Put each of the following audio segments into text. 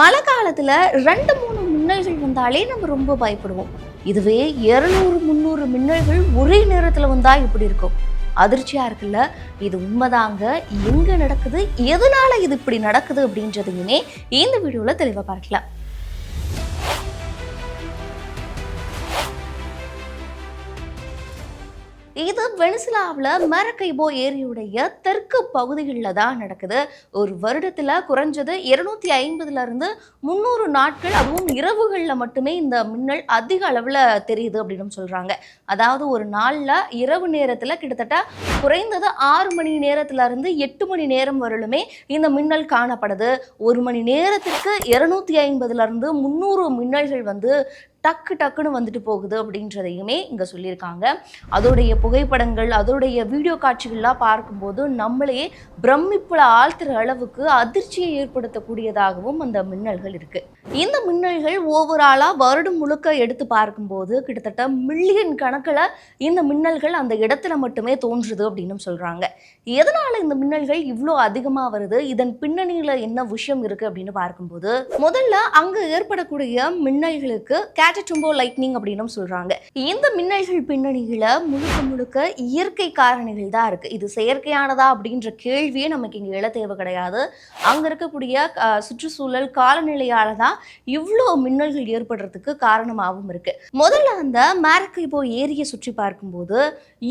மழை காலத்தில் ரெண்டு மூணு மின்னல்கள் வந்தாலே நம்ம ரொம்ப பயப்படுவோம். இதுவே இருநூறு முந்நூறு மின்னல்கள் ஒரே நேரத்தில் வந்தால் இப்படி இருக்கும். அதிர்ச்சியாக இருக்குல்ல? இது உண்மைதாங்க. எங்கே நடக்குது? எதனால் இது இப்படி நடக்குது அப்படின்றதையுமே இந்த வீடியோவில் தெளிவாக பார்க்கலாம். இது வெனிசுலாவில் மரக்கைபோ ஏரியுடைய தெற்கு பகுதிகளில் தான் நடக்குது. ஒரு வருடத்தில் குறைஞ்சது இருநூத்தி ஐம்பதுலேருந்து முந்நூறு நாட்கள் அதுவும் இரவுகளில் மட்டுமே இந்த மின்னல் அதிக அளவில் தெரியுது அப்படின்னு சொல்கிறாங்க அதாவது ஒரு நாளில் இரவு நேரத்தில் கிட்டத்தட்ட குறைந்தது ஆறு மணி நேரத்திலிருந்து எட்டு மணி நேரம் வரலுமே இந்த மின்னல் காணப்படுது. ஒரு மணி நேரத்திற்கு இருநூத்தி ஐம்பதுலேருந்து முந்நூறு மின்னல்கள் வந்து டக்கு டக்குன்னு வந்துட்டு போகுது அப்படின்றதையுமே இங்கே சொல்லியிருக்காங்க. அதோடைய புகைப்படங்கள் அதோடைய வீடியோ காட்சிகள்லாம் பார்க்கும்போது நம்மளையே பிரமிப்பில் ஆழ்த்துற அளவுக்கு அதிர்ச்சியை ஏற்படுத்தக்கூடியதாகவும் அந்த மின்னல்கள் இருக்கு. இந்த மின்னல்கள் ஓவராலாக வருடம் முழுக்க எடுத்து பார்க்கும்போது கிட்டத்தட்ட மில்லியன் கணக்கில் இந்த மின்னல்கள் அந்த இடத்துல மட்டுமே தோன்றுது அப்படின்னு சொல்கிறாங்க எதனால இந்த மின்னல்கள் இவ்வளோ அதிகமாக வருது? இதன் பின்னணியில் என்ன விஷயம் இருக்குது அப்படின்னு பார்க்கும்போது முதல்ல அங்கே ஏற்படக்கூடிய மின்னல்களுக்கு கேட்டட்டும்போ லைட்னிங் அப்படின்னு சொல்றாங்க. இந்த மின்னல்கள் பின்னணியில முழுக்க முழுக்க இயற்கை காரணிகள் தான் இருக்கு. இது செயற்கையானதா அப்படின்ற கேள்வியே நமக்கு இங்க எழ தேவை கிடையாது. அங்க இருக்கக்கூடிய சுற்றுச்சூழல் காலநிலையால தான் இவ்வளோ மின்னல்கள் ஏற்படுறதுக்கு காரணமாகவும் இருக்கு. முதல்ல அந்த மேரக்கைபோ ஏரியை சுற்றி பார்க்கும்போது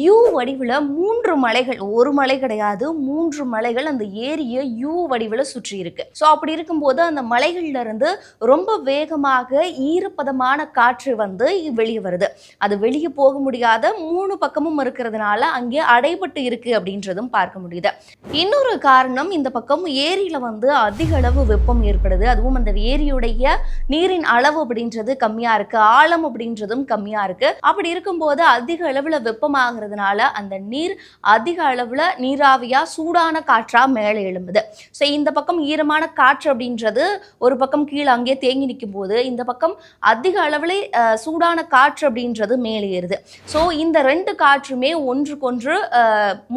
யூ வடிவில் மூன்று மலைகள் ஒரு மலை கிடையாது மூன்று மலைகள் அந்த ஏரியை யூ வடிவில் சுற்றி இருக்கு. ஸோ அப்படி இருக்கும்போது அந்த மலைகள்ல இருந்து ரொம்ப வேகமாக ஈரப்பதமான காற்று வந்து வெளியே வருது. அது வெளியே போக முடியாத மூணு பக்கமும் இருக்கிறதுனால அங்கே அடைபட்டு இருக்கு அப்படின்றதும் பார்க்க முடியுது. இன்னொரு காரணம் இந்த பக்கம் ஏரியில வந்து அதிக அளவு வெப்பம் ஏற்படுது. அதுவும் அந்த ஏரியுடைய நீரின் அளவு அப்படின்றது கம்மியா இருக்கு ஆழம் அப்படின்றதும் கம்மியா இருக்கு. அப்படி இருக்கும்போது அதிக அளவுல வெப்பமாகிறதுனால அந்த நீர் அதிக அளவுல நீராவியா சூடான காற்றா மேலே எழும்புது. ஸோ இந்த பக்கம் ஈரமான காற்று அப்படின்றது ஒரு பக்கம் கீழே அங்கே தேங்கி நிற்கும் போது இந்த பக்கம் அதிக அளவு அளவிலே சூடான காற்று அப்படின்றது மேலே ஏறுது. ஸோ இந்த ரெண்டு காற்றுமே ஒன்றுக்கொன்று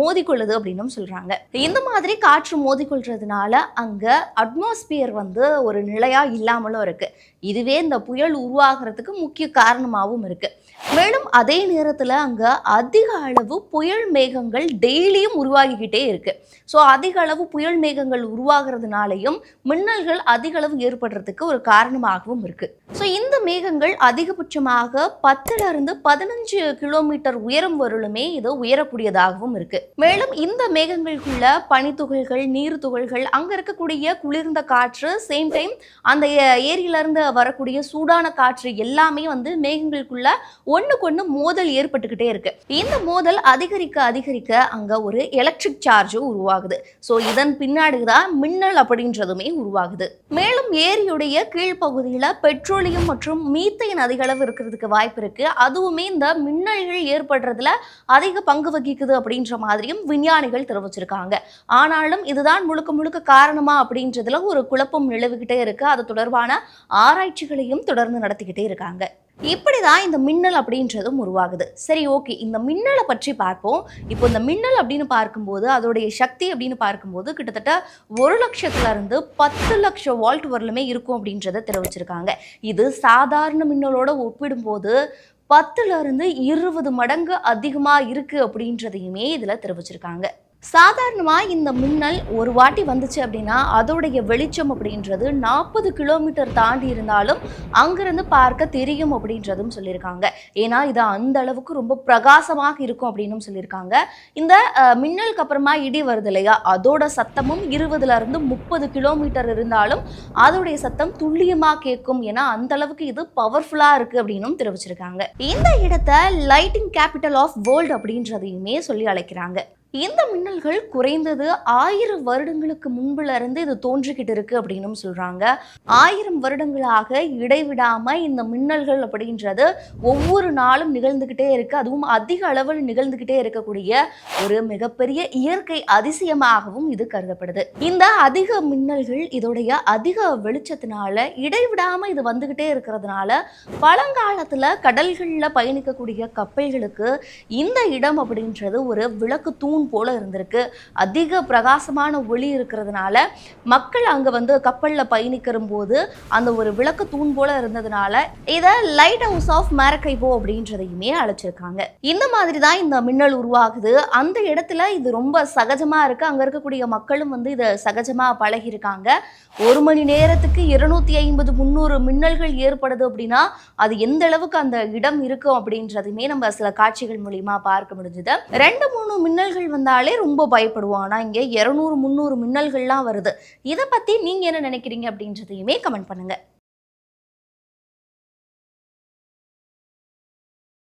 மோதிக்கொள்ளுது அப்படின்னும் சொல்றாங்க. இந்த மாதிரி காற்று மோதிக்கொள்றதுனால அங்க அட்மாஸ்பியர் வந்து ஒரு நிலையா இல்லாமலும் இருக்கு. இதுவே இந்த புயல் உருவாகிறதுக்கு முக்கிய காரணமாகவும் இருக்குது மேலும் அதே நேரத்தில் அங்கே அதிக அளவு புயல் மேகங்கள் டெய்லியும் உருவாகிக்கிட்டே இருக்கு. ஸோ அதிக அளவு புயல் மேகங்கள் உருவாகிறதுனாலையும் மின்னல்கள் அதிக அளவு ஏற்படுறதுக்கு ஒரு காரணமாகவும் இருக்கு. ஸோ இந்த மேகங்கள் அதிகபட்சமாக பத்துலேருந்து பதினஞ்சு கிலோமீட்டர் உயரம் வரலுமே இது உயரக்கூடியதாகவும் இருக்கு. மேலும் இந்த மேகங்களுக்குள்ள பனித்துகள்கள் நீர் துகள்கள் அங்கே இருக்கக்கூடிய குளிர்ந்த காற்று சேம் டைம் அந்த ஏ- இருந்து வரக்கூடிய சூடான காற்று எல்லாமே வந்து மேகங்களுக்குள்ள ஒண்ணுக்கு ஒண்ணு மோதல் ஏற்பட்டுக்கிட்டே இருக்கு. இந்த மோதல் அதிகரிக்க அதிகரிக்க அங்க ஒரு எலக்ட்ரிக் சார்ஜ் உருவாகுது. ஸோ இதன் பின்னாடி தான் மின்னல் அப்படின்றதுமே உருவாகுது. மேலும் ஏரியுடைய கீழ்ப்பகுதியில பெட்ரோலியம் மற்றும் மீத்தேன் அதிக அளவு இருக்கிறதுக்கு வாய்ப்பு இருக்கு. அதுவுமே இந்த மின்னல்கள் ஏற்படுறதுல அதிக பங்கு வகிக்குது அப்படின்ற மாதிரியும் விஞ்ஞானிகள் தெரிவிச்சிருக்காங்க. ஆனாலும் இதுதான் முழுக்க முழுக்க காரணமா அப்படின்றதுல ஒரு குழப்பம் நிலவுகிட்டே இருக்கு. அது தொடர்பான ஆராய்ச்சிகளையும் தொடர்ந்து நடத்திக்கிட்டே இருக்காங்க. இப்படி தான் இந்த மின்னல் அப்படின்றதும் உருவாகுது. சரி ஓகே. இந்த மின்னலை பற்றி பார்ப்போம். இப்போ இந்த மின்னல் அப்படின்னு பார்க்கும்போது அதோடைய சக்தி அப்படின்னு பார்க்கும்போது கிட்டத்தட்ட ஒரு லட்சத்துல இருந்து பத்து லட்சம் வால்ட் வரலுமே இருக்கும் அப்படின்றத தெரிவிச்சிருக்காங்க. இது சாதாரண மின்னலோட ஒப்பிடும்போது பத்துலேருந்து இருபது மடங்கு அதிகமாக இருக்குது அப்படின்றதையுமே இதில் தெரிவிச்சிருக்காங்க. சாதாரணமாக இந்த மின்னல் ஒரு வாட்டி வந்துச்சு அப்படின்னா அதோடைய வெளிச்சம் அப்படின்றது நாற்பது கிலோமீட்டர் தாண்டி இருந்தாலும் அங்கிருந்து பார்க்க தெரியும் அப்படின்றதும் சொல்லியிருக்காங்க. ஏன்னா இது அந்த அளவுக்கு ரொம்ப பிரகாசமாக இருக்கும் அப்படின்னும் சொல்லியிருக்காங்க. இந்த மின்னலுக்கு அப்புறமா இடி வருது இல்லையா? அதோட சத்தமும் இருபதுல இருந்து முப்பது கிலோமீட்டர் இருந்தாலும் அதோடைய சத்தம் துல்லியமாக கேட்கும். ஏன்னா அந்த அளவுக்கு இது பவர்ஃபுல்லாக இருக்கு அப்படின்னும் தெரிவிச்சிருக்காங்க. இந்த இடத்த லைட்டிங் கேபிட்டல் ஆஃப் வேர்ல்ட் அப்படின்றதையுமே சொல்லி அழைக்கிறாங்க. இந்த மின்னல்கள் குறைந்தது ஆயிரம் வருடங்களுக்கு முன்புல இருந்து இது தோன்றிக்கிட்டு இருக்கு அப்படின்னும் சொல்றாங்க. ஆயிரம் வருடங்களாக இடைவிடாம இந்த மின்னல்கள் அப்படின்றது ஒவ்வொரு நாளும் நிகழ்ந்துகிட்டே இருக்கு. அதுவும் அதிக அளவில் நிகழ்ந்துகிட்டே இருக்கக்கூடிய ஒரு மிகப்பெரிய இயற்கை அதிசயமாகவும் இது கருதப்படுது. இந்த அதிக மின்னல்கள் இதோடைய அதிக வெளிச்சத்தினால இடைவிடாம இது வந்துகிட்டே இருக்கிறதுனால பழங்காலத்துல கடல்களில் பயணிக்கக்கூடிய கப்பல்களுக்கு இந்த இடம் அப்படின்றது ஒரு விளக்கு தூண் தூண் போல இருந்திருக்கு. அதிக பிரகாசமான ஒளி இருக்கிறதுனால மக்கள் அங்க வந்து கப்பலில் பயணிக்கிற போது அந்த ஒரு விளக்கு தூண் போல இருந்ததுனால இதை லைட் ஹவுஸ் ஆஃப் மேரக்கைபோ அப்படின்றதையுமே அழைச்சிருக்காங்க. இந்த மாதிரி தான் இந்த மின்னல் உருவாகுது. அந்த இடத்துல இது ரொம்ப சகஜமா இருக்கு. அங்க இருக்கக்கூடிய மக்களும் வந்து இதை சகஜமா பழகி இருக்காங்க ஒரு மணி நேரத்துக்கு இருநூத்தி ஐம்பது முந்நூறு மின்னல்கள் ஏற்படுது அப்படின்னா அது எந்த அளவுக்கு அந்த இடம் இருக்கும் அப்படின்றதுமே நம்ம சில காட்சிகள் மூலியமா பார்க்க முடிஞ்சுது. ரெண்டு மூணு மின்னல்கள் வந்தாலே ரொம்ப பயப்படுவோம் ஆனால் இங்கே இரநூறு முந்நூறு மின்னல்கள்லாம் வருது. இதை பற்றி நீங்க என்ன நினைக்கிறீங்க அப்படின்றதையுமே கமெண்ட் பண்ணுங்க.